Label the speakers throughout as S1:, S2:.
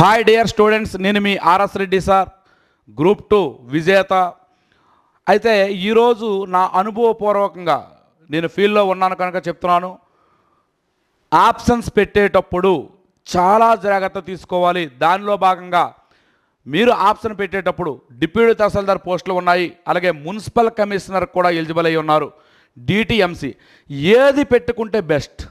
S1: Hi dear students నేను మీ R S Reddy sir. Group two విజేత. అయితే ఈరోజు నా అనుభవపూర్వకంగా నేను ఫీల్డ్లో ఉన్నాను కనుక చెప్తున్నాను. ఆప్షన్స్ పెట్టేటప్పుడు చాలా జాగ్రత్త తీసుకోవాలి. దానిలో భాగంగా మీరు ఆప్షన్ పెట్టేటప్పుడు డిప్యూటీ తహసీల్దార్ పోస్టులు ఉన్నాయి. అలాగే మున్సిపల్ కమిషనర్ కూడా ఎలిజిబుల్ అయి ఉన్నారు. డిటిఎంసి ఏది పెట్టుకుంటే బెస్ట్?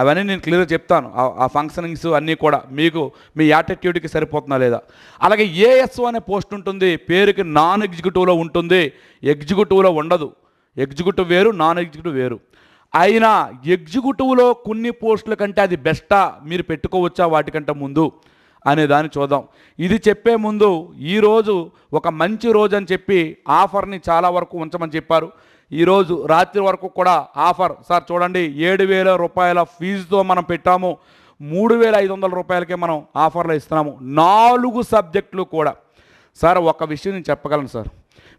S1: అవన్నీ నేను క్లియర్గా చెప్తాను. ఆ- ఫంక్షనింగ్స్ అన్నీ కూడా మీకు మీ యాటిట్యూడ్కి సరిపోతుందా లేదా? అలాగే ఏఎస్ఓ అనే పోస్ట్ ఉంటుంది. పేరుకి నాన్ ఎగ్జిక్యూటివ్లో ఉంటుంది. ఎగ్జిక్యూటివ్లో ఉండదు. ఎగ్జిక్యూటివ్ వేరు నాన్ ఎగ్జిక్యూటివ్ వేరు. అయినా ఎగ్జిక్యూటివ్లో కొన్ని పోస్టుల కంటే అది బెస్టా మీరు పెట్టుకోవచ్చా వాటికంటే ముందు అనే దాన్ని చూద్దాం. ఇది చెప్పే ముందు ఈరోజు ఒక మంచి రోజు అని చెప్పి ఆఫర్ని చాలా వరకు ఉంచమని చెప్పారు. ఈరోజు రాత్రి వరకు కూడా ఆఫర్. సార్ చూడండి ఏడు వేల రూపాయల ఫీజుతో మనం పెట్టాము. మూడు వేల ఐదు వందల రూపాయలకే మనం ఆఫర్లు ఇస్తున్నాము. నాలుగు సబ్జెక్టులు కూడా. సార్ ఒక విషయం నేను చెప్పగలను సార్.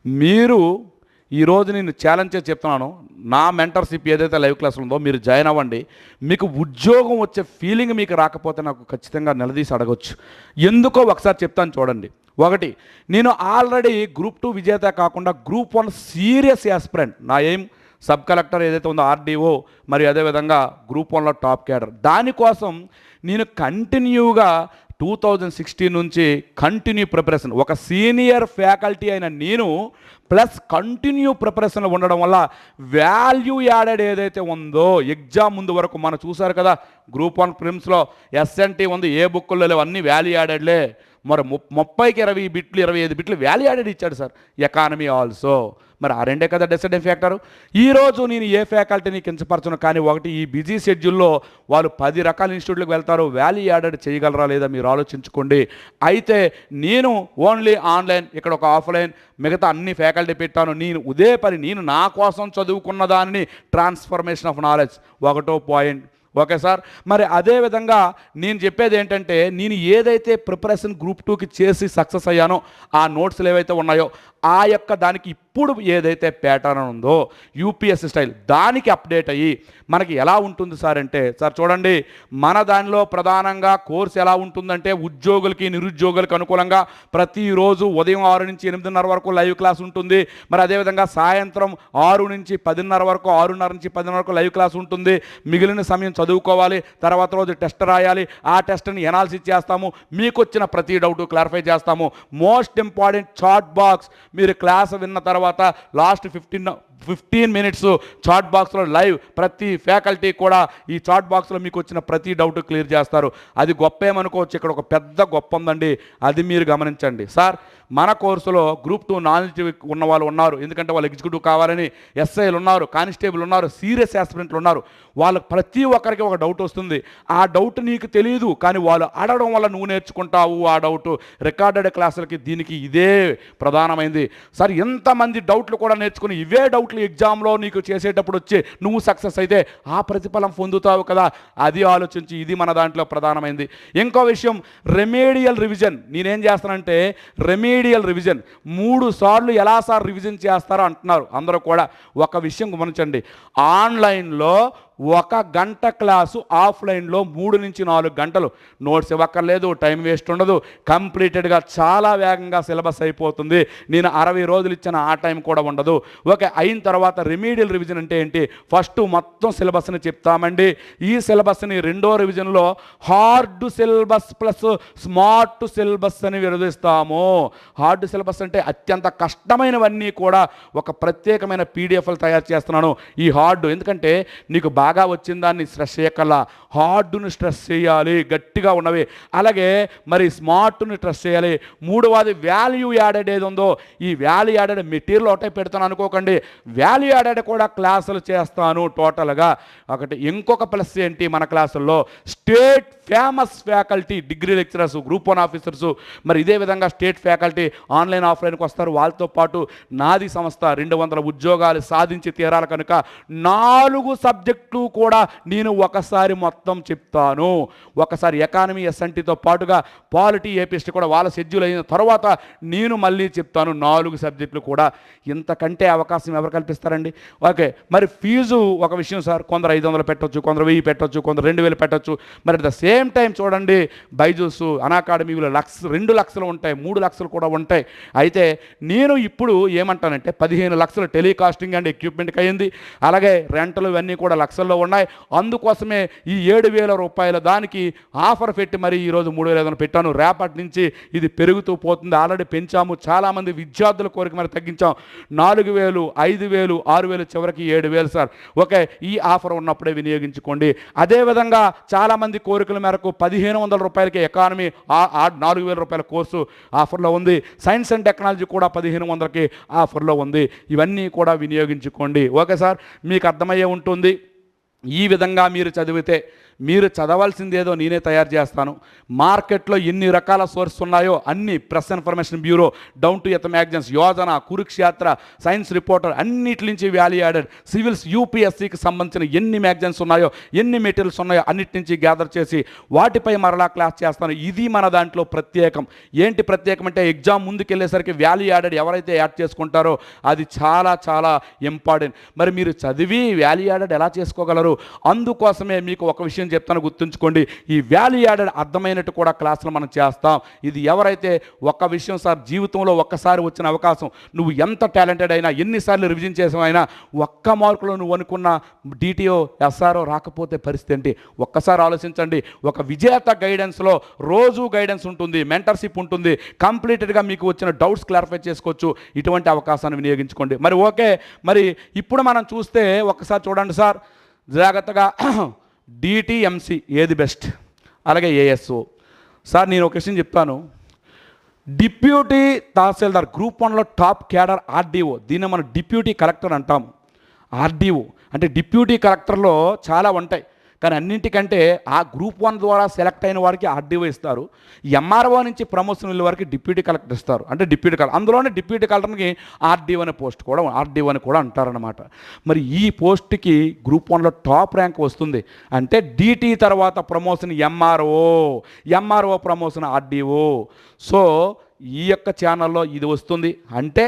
S1: మీరు ఈరోజు నేను ఛాలెంజ్ చేసి చెప్తున్నాను నా మెంటర్షిప్ ఏదైతే లైవ్ క్లాస్ ఉందో మీరు జాయిన్ అవ్వండి. మీకు ఉద్యోగం వచ్చే ఫీలింగ్ మీకు రాకపోతే నాకు ఖచ్చితంగా నిలదీసి అడగొచ్చు. ఎందుకో ఒకసారి చెప్తాను చూడండి. ఒకటి నేను ఆల్రెడీ గ్రూప్ టూ విజేత కాకుండా గ్రూప్ వన్ సీరియస్ యాస్పిరెంట్ నా ఏం సబ్ కలెక్టర్ ఏదైతే ఉందో ఆర్డీఓ మరి అదేవిధంగా గ్రూప్ వన్లో టాప్ క్యాడర్ దానికోసం నేను కంటిన్యూగా టూ థౌజండ్ సిక్స్టీన్ నుంచి కంటిన్యూ ప్రిపరేషన్ ఒక సీనియర్ ఫ్యాకల్టీ అయిన నేను ప్లస్ కంటిన్యూ ప్రిపరేషన్లో ఉండడం వల్ల వాల్యూ యాడెడ్ ఏదైతే ఉందో ఎగ్జామ్ ముందు వరకు మనం చూసారు కదా గ్రూప్ వన్ ప్రిమ్స్లో ఎస్ఎన్టీ ఉంది ఏ బుక్కుల్లో లేవు అన్నీ వాల్యూ యాడెడ్లే మరి ముప్పైకి ఇరవై బిట్లు ఇరవై ఐదు బిట్లు వాల్యూ యాడెడ్ ఇచ్చాడు సార్. ఎకానమీ ఆల్సో మరి ఆ రెండే కదా డిసైడింగ్ ఫ్యాక్టర్ ఈరోజు నేను ఏ ఫ్యాకల్టీని కించపరచను కానీ ఒకటి ఈ బిజీ షెడ్యూల్లో వాళ్ళు పది రకాల ఇన్స్టిట్యూట్లకు వెళ్తారు. వాల్యూ యాడెడ్ చేయగలరా లేదా మీరు ఆలోచించుకోండి. అయితే నేను ఓన్లీ ఆన్లైన్ ఇక్కడ ఒక ఆఫ్లైన్ మిగతా అన్ని ఫ్యాకల్టీ పెట్టాను. నేను ఉదే పని నేను నా కోసం చదువుకున్న దానిని ట్రాన్స్ఫర్మేషన్ ఆఫ్ నాలెడ్జ్ ఒకటో పాయింట్ ఓకే సార్. మరి అదేవిధంగా నేను చెప్పేది ఏంటంటే నేను ఏదైతే ప్రిపరేషన్ గ్రూప్ టూకి చేసి సక్సెస్ అయ్యానో ఆ నోట్స్లు ఏవైతే ఉన్నాయో ఆ యొక్క దానికి ఇప్పుడు ఏదైతే ప్యాటర్న్ ఉందో యూపీఎస్సీ స్టైల్ దానికి అప్డేట్ అయ్యి మనకి ఎలా ఉంటుంది సార్ అంటే సార్ చూడండి మన దానిలో ప్రధానంగా కోర్స్ ఎలా ఉంటుందంటే ఉద్యోగులకి నిరుద్యోగులకు అనుకూలంగా ప్రతిరోజు ఉదయం ఆరు నుంచి ఎనిమిదిన్నర వరకు లైవ్ క్లాస్ ఉంటుంది. మరి అదేవిధంగా సాయంత్రం ఆరు నుంచి పదిన్నర వరకు ఆరున్నర నుంచి పదిన్నర వరకు లైవ్ క్లాస్ ఉంటుంది. మిగిలిన సమయం చదువుకోవాలి తర్వాత రోజు టెస్ట్ రాయాలి. ఆ టెస్ట్ని ఎనాలిసిస్ చేస్తాము. మీకు వచ్చిన ప్రతి డౌట్ క్లారిఫై చేస్తాము. మోస్ట్ ఇంపార్టెంట్ చాట్ బాక్స్ మీరు క్లాస్ విన్న తర్వాత last fifteen fifteen minutes chat బాక్స్లో లైవ్ ప్రతి ఫ్యాకల్టీ కూడా ఈ చాట్ బాక్స్లో మీకు వచ్చిన ప్రతి డౌట్ క్లియర్ చేస్తారు. అది గొప్ప ఏమనుకోవచ్చు? ఇక్కడ ఒక పెద్ద గొప్ప ఉందండి. అది మీరు గమనించండి. సార్ మన కోర్సులో గ్రూప్ టూ నాలెడ్జ్ ఉన్న వాళ్ళు ఉన్నారు. ఎందుకంటే వాళ్ళు ఎగ్జిక్యూటివ్ కావాలని ఎస్ఐలు ఉన్నారు కానిస్టేబుల్ ఉన్నారు సీరియస్ యాస్పిరెంట్లు ఉన్నారు. వాళ్ళకి ప్రతి ఒక్కరికి ఒక డౌట్ వస్తుంది. ఆ డౌట్ నీకు తెలియదు కానీ వాళ్ళు అడగడం వల్ల నువ్వు నేర్చుకుంటావు ఆ డౌట్ రికార్డెడ్ క్లాసులకి దీనికి ఇదే ప్రధానమైంది. సార్ ఎంతమంది డౌట్లు కూడా నేర్చుకుని ఇవే డౌట్ డౌట్లు ఎగ్జామ్లో నీకు చేసేటప్పుడు వచ్చి నువ్వు సక్సెస్ అయితే ఆ ప్రతిఫలం పొందుతావు కదా. అది ఆలోచించి ఇది మన దాంట్లో ప్రధానమైంది. ఇంకో విషయం రెమేడియల్ రివిజన్ నేనేం చేస్తానంటే రెమేడియల్ రివిజన్ మూడు సార్లు ఎలా సార్ రివిజన్ చేస్తారో అంటున్నారు అందరూ కూడా. ఒక విషయం గమనించండి. ఆన్లైన్లో ఒక గంట క్లాసు ఆఫ్లైన్లో మూడు నుంచి నాలుగు గంటలు. నోట్స్ ఇవ్వక్కర్లేదు టైం వేస్ట్ ఉండదు. కంప్లీటెడ్గా చాలా వేగంగా సిలబస్ అయిపోతుంది. నేను అరవై రోజులు ఇచ్చిన ఆ టైం కూడా ఉండదు. ఓకే అయిన తర్వాత రెమీడియల్ రివిజన్ అంటే ఏంటి? ఫస్ట్ మొత్తం సిలబస్ని చెప్తామండి. ఈ సిలబస్ని రెండో రివిజన్లో hard syllabus plus smart syllabus అని విరదిస్తాము హార్డ్ సిలబస్ అంటే అత్యంత కష్టమైనవన్నీ కూడా ఒక ప్రత్యేకమైన పీడిఎఫ్లు తయారు చేస్తున్నాను. ఈ హార్డ్ ఎందుకంటే నీకు బాగా వచ్చిన దాన్ని స్ట్రెస్ చేయకల్లా హార్డ్ను స్ట్రెస్ చేయాలి గట్టిగా ఉన్నవి. అలాగే మరి స్మార్ట్ని స్ట్రెస్ చేయాలి. మూడవది వాల్యూ యాడెడ్ ఏది ఉందో ఈ వాల్యూ యాడెడ్ మెటీరియల్ ఒకటే పెడతాను అనుకోకండి. వాల్యూ యాడెడ్ కూడా క్లాసులు చేస్తాను టోటల్గా. ఒకటి ఇంకొక ప్లస్ ఏంటి మన క్లాసుల్లో? State famous faculty degree lecturers group one officers మరి ఇదే విధంగా స్టేట్ ఫ్యాకల్టీ ఆన్లైన్ ఆఫ్లైన్కి వస్తారు. వాళ్ళతో పాటు నాది సంస్థ రెండు వందల ఉద్యోగాలు సాధించి తీరాలి కనుక నాలుగు సబ్జెక్టులు కూడా నేను ఒకసారి మొత్తం చెప్తాను. ఒకసారి ఎకానమీ ఎస్ఎన్టీతో పాటుగా పాలిటీ ఏపీఎస్టీ కూడా వాళ్ళ షెడ్యూల్ అయిన తర్వాత నేను మళ్ళీ చెప్తాను నాలుగు సబ్జెక్టులు కూడా. ఇంతకంటే అవకాశం ఎవరు కల్పిస్తారండి? ఓకే మరి ఫీజు ఒక విషయం సార్. కొందరు ఐదు వందలు పెట్టొచ్చు కొందరు వెయ్యి పెట్టొచ్చు కొందరు రెండు వేలు పెట్టొచ్చు. మరి ద సేమ్ సేమ్ టైం చూడండి బైజూస్ అనాకాడమీలో లక్ష రెండు లక్షలు ఉంటాయి మూడు లక్షలు కూడా ఉంటాయి. అయితే నేను ఇప్పుడు ఏమంటానంటే పదిహేను లక్షలు టెలికాస్టింగ్ అండ్ ఎక్విప్మెంట్కి అయింది. అలాగే రెంటలు ఇవన్నీ కూడా లక్షల్లో ఉన్నాయి. అందుకోసమే ఈ ఏడు వేల రూపాయల దానికి ఆఫర్ పెట్టి మరి ఈరోజు మూడు వేల ఐదు పెట్టాను. రేపటి నుంచి ఇది పెరుగుతూ పోతుంది. ఆల్రెడీ పెంచాము. చాలామంది విద్యార్థుల కోరిక మరి తగ్గించాం. నాలుగు వేలు ఐదు వేలు ఆరు వేలు చివరికి ఏడు వేలు సార్. ఓకే ఈ ఆఫర్ ఉన్నప్పుడే వినియోగించుకోండి. అదేవిధంగా చాలామంది కోరికలు మేరకు పదిహేను వందల రూపాయలకి ఎకానమీ నాలుగు వేల రూపాయల కోర్సు ఆఫర్లో ఉంది. సైన్స్ అండ్ టెక్నాలజీ కూడా పదిహేను వందలకి ఆఫర్లో ఉంది. ఇవన్నీ కూడా వినియోగించుకోండి. ఓకే సార్ మీకు అర్థమయ్యే ఉంటుంది. ఈ విధంగా మీరు చదివితే మీరు చదవాల్సింది ఏదో నేనే తయారు చేస్తాను. మార్కెట్లో ఎన్ని రకాల సోర్స్ ఉన్నాయో అన్ని press information bureau down to earth magazines Yojana Kurukshetra science reporter అన్నిటి నుంచి వాల్యూ యాడెడ్. సివిల్స్ యూపీఎస్సికి సంబంధించిన ఎన్ని మ్యాగజైన్స్ ఉన్నాయో ఎన్ని మెటీరియల్స్ ఉన్నాయో అన్నిటి నుంచి గ్యాదర్ చేసి వాటిపై మరలా క్లాస్ చేస్తాను. ఇది మన దాంట్లో ప్రత్యేకం. ఏంటి ప్రత్యేకం అంటే ఎగ్జామ్ ముందుకెళ్ళేసరికి వాల్యూ యాడెడ్ ఎవరైతే యాడ్ చేసుకుంటారో అది చాలా చాలా ఇంపార్టెంట్. మరి మీరు చదివి వాల్యూ యాడెడ్ ఎలా చేసుకోగలరు? అందుకోసమే మీకు ఒక విషయం చెప్తాను గుర్తుంచుకోండి. ఈ వాల్యూ యాడెడ్ అర్థమైనట్టు కూడా క్లాసులు మనం చేస్తాం. ఇది ఎవరైతే ఒక్క విషయం సార్ జీవితంలో ఒక్కసారి వచ్చిన అవకాశం నువ్వు ఎంత టాలెంటెడ్ అయినా ఎన్నిసార్లు రివిజన్ చేసామైనా ఒక్క మార్కులో నువ్వు అనుకున్న డిటిఓ ఎస్ఆర్ఓ రాకపోతే పరిస్థితి ఏంటి? ఒక్కసారి ఆలోచించండి. ఒక విజేత గైడెన్స్లో రోజు గైడెన్స్ ఉంటుంది మెంటర్షిప్ ఉంటుంది. కంప్లీటెడ్గా మీకు వచ్చిన డౌట్స్ క్లారిఫై చేసుకోవచ్చు. ఇటువంటి అవకాశాన్ని వినియోగించుకోండి. మరి ఓకే మరి ఇప్పుడు మనం చూస్తే ఒక్కసారి చూడండి సార్. జాగ్రత్తగా డిటిఎంసి ఏది బెస్ట్ అలాగే ఏఎస్ఓ సార్ నేను ఒక విషయం చెప్తాను. డిప్యూటీ తహసీల్దార్ గ్రూప్ వన్లో టాప్ క్యాడర్ ఆర్డీఓ దీన్ని మనం డిప్యూటీ కలెక్టర్ అంటాం ఆర్డీఓ అంటే డిప్యూటీ కలెక్టర్లో చాలా ఉంటాయి. కానీ అన్నింటికంటే ఆ గ్రూప్ వన్ ద్వారా సెలెక్ట్ అయిన వారికి ఆర్డీఓ ఇస్తారు. ఎంఆర్ఓ నుంచి ప్రమోషన్ వెళ్ళే వారికి డిప్యూటీ కలెక్టర్ ఇస్తారు. అంటే డిప్యూటీ కలెక్టర్. అందులోనే డిప్యూటీ కలెక్టర్కి ఆర్డీఓ అనే పోస్ట్ కూడా ఆర్డీఓ అని కూడా అంటారనమాట మరి ఈ పోస్ట్కి గ్రూప్ వన్లో టాప్ ర్యాంక్ వస్తుంది. అంటే డిటి తర్వాత promotion MRO MRO promotion RDO. So ఈ యొక్క ఛానల్లో ఇది వస్తుంది. అంటే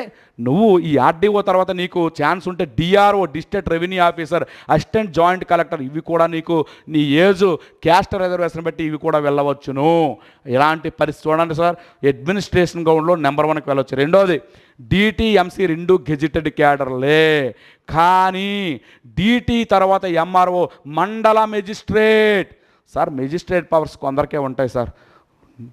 S1: నువ్వు ఈ ఆర్డీఓ తర్వాత నీకు ఛాన్స్ ఉంటే DRO district revenue officer assistant joint collector ఇవి కూడా నీకు నీ ఏజ్ క్యాస్ట్ రిజర్వేషన్ బట్టి ఇవి కూడా వెళ్ళవచ్చును. ఇలాంటి పరిస్థితి చూడండి సార్. అడ్మినిస్ట్రేషన్ గ్రౌండ్లో నెంబర్ వన్కి వెళ్ళవచ్చు రెండోది డిటిఎంసి రెండు గెజిటెడ్ క్యాడర్లే కానీ డిటి తర్వాత ఎంఆర్ఓ మండల మెజిస్ట్రేట్ సార్ మెజిస్ట్రేట్ పవర్స్ కొందరికే ఉంటాయి సార్.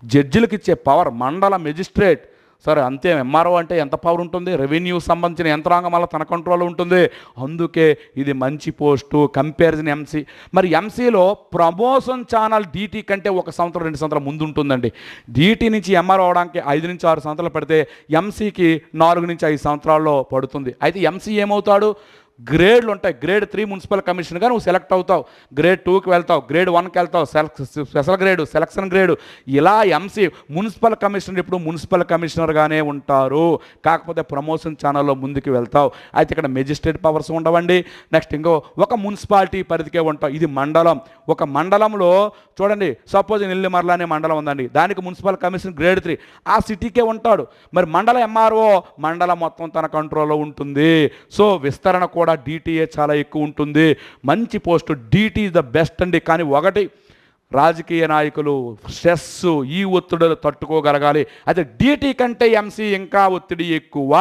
S1: జడ్జిలకు ఇచ్చే పవర్ మండల మెజిస్ట్రేట్. సరే అంతే ఎంఆర్ఓ అంటే ఎంత పవర్ ఉంటుంది? రెవెన్యూ సంబంధించిన యంత్రాంగం వల్ల తన కంట్రోల్ ఉంటుంది. అందుకే ఇది మంచి పోస్టు కంపారిజన్ ఎంసీ. మరి ఎంసీలో ప్రమోషన్ ఛానల్ డీటీ కంటే ఒక సంవత్సరం రెండు సంవత్సరాల ముందు ఉంటుందండి. డీటీ నుంచి ఎంఆర్ఓ అవడానికి ఐదు నుంచి ఆరు సంవత్సరాలు పడితే ఎంసీకి నాలుగు నుంచి ఐదు సంవత్సరాల్లో పడుతుంది. అయితే ఎంసీ ఏమవుతాడు? గ్రేడ్లు ఉంటాయి. గ్రేడ్ త్రీ మున్సిపల్ కమిషన్గా నువ్వు సెలెక్ట్ అవుతావు. గ్రేడ్ టూకి వెళ్తావు. గ్రేడ్ వన్కి వెళ్తావు. స్పెషల్ గ్రేడు సెలక్షన్ గ్రేడు ఇలా ఎంసీ మున్సిపల్ కమిషనర్ ఇప్పుడు మున్సిపల్ కమిషనర్గానే ఉంటారు. కాకపోతే ప్రమోషన్ ఛానల్లో ముందుకు వెళ్తావు. అయితే ఇక్కడ మెజిస్ట్రేట్ పవర్స్ ఉండవండి. నెక్స్ట్ ఇంకో ఒక మున్సిపాలిటీ పరిధికే ఉంటావు. ఇది మండలం. ఒక మండలంలో చూడండి సపోజ్ నెల్లిమర్ల అనే మండలం ఉందండి. దానికి మున్సిపల్ కమిషన్ గ్రేడ్ త్రీ ఆ సిటీకే ఉంటాడు. మరి మండల ఎంఆర్ఓ మండలం మొత్తం తన కంట్రోల్లో ఉంటుంది. సో విస్తరణ కూడా కూడా డిటిఏ చాలా ఎక్కువ ఉంటుంది. మంచి పోస్టు డిటి ద బెస్ట్ అండి. కానీ ఒకటి రాజకీయ నాయకులు స్ట్రెస్ ఈ ఒత్తిడులు తట్టుకోగలగాలి. అయితే డిటి కంటే ఎంసీ ఇంకా ఒత్తిడి ఎక్కువ.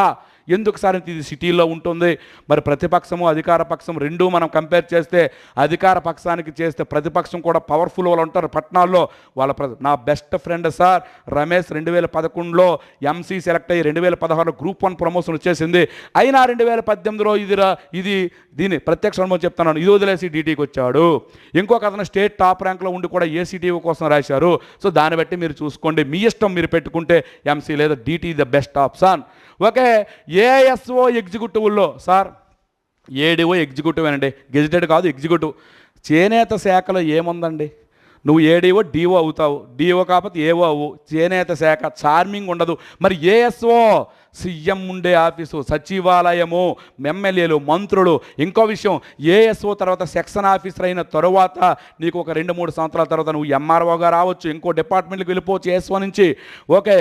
S1: ఎందుకు సార్ అంటే ఇది సిటీలో ఉంటుంది? మరి ప్రతిపక్షము అధికార పక్షం రెండూ మనం కంపేర్ చేస్తే అధికార పక్షానికి చేస్తే ప్రతిపక్షం కూడా పవర్ఫుల్ వాళ్ళు ఉంటారు పట్టణాల్లో వాళ్ళ నా బెస్ట్ ఫ్రెండ్ సార్ రమేష్ రెండు వేల పదకొండులో ఎంసీ సెలెక్ట్ అయ్యి రెండు వేల పదహారులో గ్రూప్ వన్ ప్రమోషన్ వచ్చేసింది. అయినా రెండు వేల పద్దెనిమిదిలో ఇదిరా ఇది దీని ప్రత్యక్ష అనుభవం చెప్తున్నాను. ఇది వదిలేసి డీటీకి వచ్చాడు. ఇంకొక అతను స్టేట్ టాప్ ర్యాంక్లో ఉండి కూడా ఏసీటీవీ కోసం రాశారు. సో దాన్ని బట్టి మీరు చూసుకోండి. మీ ఇష్టం మీరు పెట్టుకుంటే ఎంసీ లేదా DT the best option okay ASO ఎగ్జిక్యూటివ్లో sir ADO executive అనండి గెజిటెడ్ కాదు ఎగ్జిక్యూటివ్. చేనేత శాఖలో ఏముందండి? నువ్వు ఏడీఓ డిఓ అవుతావు. డిఓ కాకపోతే ఏవో అవు చేనేత శాఖ చార్మింగ్ ఉండదు. మరి ఏఎస్ఓ సీఎం ఉండే ఆఫీసు సచివాలయము ఎమ్మెల్యేలు మంత్రులు ఇంకో విషయం ఏఎస్ఓ తర్వాత సెక్షన్ ఆఫీసర్ అయిన తర్వాత నీకు ఒక రెండు మూడు సంవత్సరాల తర్వాత నువ్వు ఎంఆర్ఓగా రావచ్చు. ఇంకో డిపార్ట్మెంట్కి వెళ్ళిపోవచ్చు ఏఎస్ఓ నుంచి. ఓకే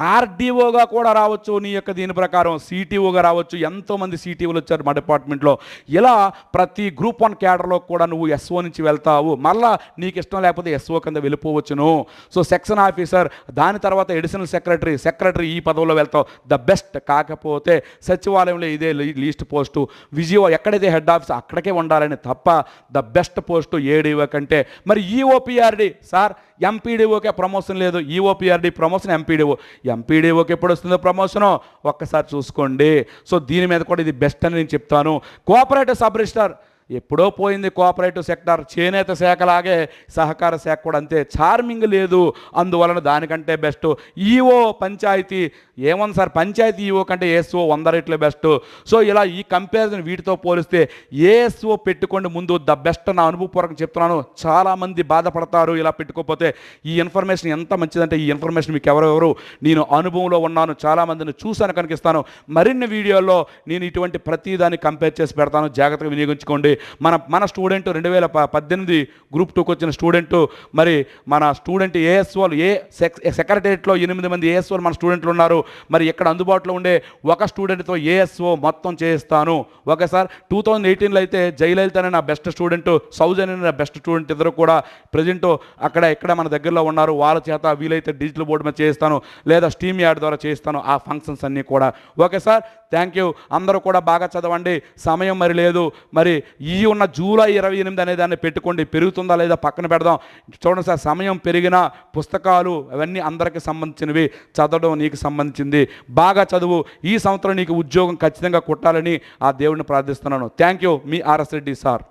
S1: ఆర్డీఓగా కూడా రావచ్చు నీ యొక్క దీని ప్రకారం సిటీఓగా రావచ్చు ఎంతోమంది సిటీఓలు వచ్చారు మా డిపార్ట్మెంట్లో. ఇలా ప్రతి గ్రూప్ వన్ క్యాడర్లో కూడా నువ్వు ఎస్ఓ నుంచి వెళ్తావు. మళ్ళా నీకు ఇష్టం లేకపోతే ఎస్ఓ కింద వెళ్ళిపోవచ్చును. సో సెక్షన్ ఆఫీసర్ దాని తర్వాత ఎడిషనల్ సెక్రటరీ సెక్రటరీ ఈ పదవిలో వెళ్తావు. ద బెస్ట్ కాకపోతే సచివాలయంలో ఇదే లీ- లీస్ట్ పోస్టు. విజయో ఎక్కడైతే హెడ్ ఆఫీస్ అక్కడికే ఉండాలని తప్ప ద బెస్ట్ పోస్టు ఏడీఓ కంటే. మరి ఈఓపిఆర్డి సార్ ఎంపీడీఓకే ప్రమోషన్ లేదు. ఈఓపిఆర్డి ప్రమోషన్ ఎంపీడీఓ ఎంపీడీఓకి ఎప్పుడు వస్తుందో ప్రమోషను ఒక్కసారి చూసుకోండి. సో దీని మీద కూడా ఇది బెస్ట్ అని నేను చెప్తాను. కోఆపరేటివ్ సబ్ రిజిస్టార్ ఎప్పుడో పోయింది కోఆపరేటివ్ సెక్టార్ చేనేత శాఖలాగే సహకార శాఖ కూడా అంతే. చార్మింగ్ లేదు. అందువలన దానికంటే బెస్ట్. ఈఓ పంచాయతీ ఏముంది సార్? పంచాయతీ ఈఓ కంటే ఏఎస్ఓ వంద రెట్లు బెస్ట్. సో ఇలా ఈ కంపారిజన్ వీటితో పోలిస్తే ఏఎస్ఓ పెట్టుకోండి ముందు ద బెస్ట్ నా అనుభవపూర్వకం చెప్తున్నాను. చాలామంది బాధపడతారు ఇలా పెట్టుకోకపోతే. ఈ ఇన్ఫర్మేషన్ ఎంత మంచిదంటే ఈ ఇన్ఫర్మేషన్ మీకు ఎవరెవరు నేను అనుభవంలో ఉన్నాను. చాలామందిని చూశాను కనిపిస్తాను. మరిన్ని వీడియోల్లో నేను ఇటువంటి ప్రతిదాన్ని కంపేర్ చేసి పెడతాను. జాగ్రత్తగా వినియోగించుకోండి. మన మన స్టూడెంట్ రెండు వేల పద్దెనిమిది గ్రూప్ టూకి వచ్చిన స్టూడెంట్ మరి మన స్టూడెంట్ ఏఎస్ఓలు ఏ సెక్ సెక్రటరియట్లో ఎనిమిది మంది ఏఎస్ఓలు మన స్టూడెంట్లు ఉన్నారు మరి ఇక్కడ అందుబాటులో ఉండే ఒక స్టూడెంట్తో ఏఎస్ఓ మొత్తం చేయిస్తాను. ఓకే సార్ టూ థౌజండ్ ఎయిటీన్లో అయితే జయలలిత అనే నా బెస్ట్ స్టూడెంట్ సౌజ్ అనే నా బెస్ట్ స్టూడెంట్ ఇద్దరు కూడా ప్రజెంట్ అక్కడ ఇక్కడ మన దగ్గరలో ఉన్నారు వాళ్ళ చేత వీలైతే డిజిటల్ బోర్డు మీద చేస్తాను లేదా స్టీమ్ యాడ్ ద్వారా చేస్తాను ఆ ఫంక్షన్స్ అన్నీ కూడా. ఓకే సార్ థ్యాంక్ యూ అందరూ కూడా బాగా చదవండి సమయం మరి లేదు మరి ఈ ఉన్న జూలై ఇరవై ఎనిమిది అనే దాన్ని పెట్టుకోండి. పెరుగుతుందా లేదా పక్కన పెడదాం. చూడండి సార్ సమయం పెరిగిన పుస్తకాలు అవన్నీ అందరికీ సంబంధించినవి. చదవడం నీకు సంబంధించింది. బాగా చదువు. ఈ సంవత్సరం నీకు ఉద్యోగం ఖచ్చితంగా కుట్టాలని ఆ దేవుడిని ప్రార్థిస్తున్నాను. థ్యాంక్ యూ మీ ఆర్ఎస్ రెడ్డి సార్.